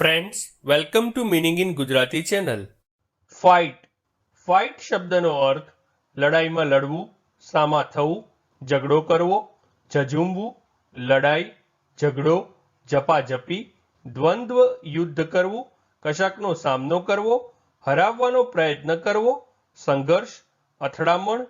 Friends welcome to meaning in Gujarati channel fight fight શબ્દનો અર્થ લડાઈમાં લડવું સામા થવું ઝઘડો કરવો ઝઝૂમવું લડાઈ ઝઘડો ઝપાઝપી દ્વંદ્વ યુદ્ધ કરવું કશાકનો સામનો કરવો હરાવવાનો પ્રયત્ન કરવો સંઘર્ષ અથડામણ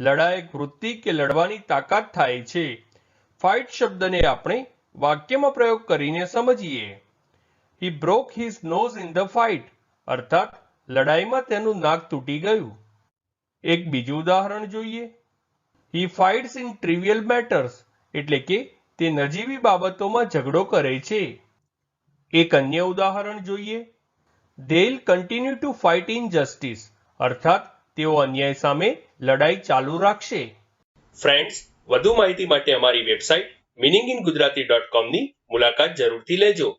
લડાયક વૃત્તિ કે લડવાની તાકાત થાય છે ફાઇટ શબ્દને આપણે વાક્યમાં પ્રયોગ કરીને સમજીએ he broke his nose in the fight અર્થાત, લડાઈમાં તેનું નાક તૂટી ગયું. એક બીજું ઉદાહરણ જોઈએ. He fights in trivial matters એટલે કે તે નજીવી બાબતોમાં ઝઘડો કરે છે. એક અન્ય ઉદાહરણ જોઈએ. They continue to fight injustice અર્થાત, તેઓ અન્યાય સામે લડાઈ ચાલુ રાખશે. ફ્રેન્ડ્સ વધુ માહિતી માટે અમારી website meaning in Gujarati dot કોમની મુલાકાત જરૂરથી લેજો.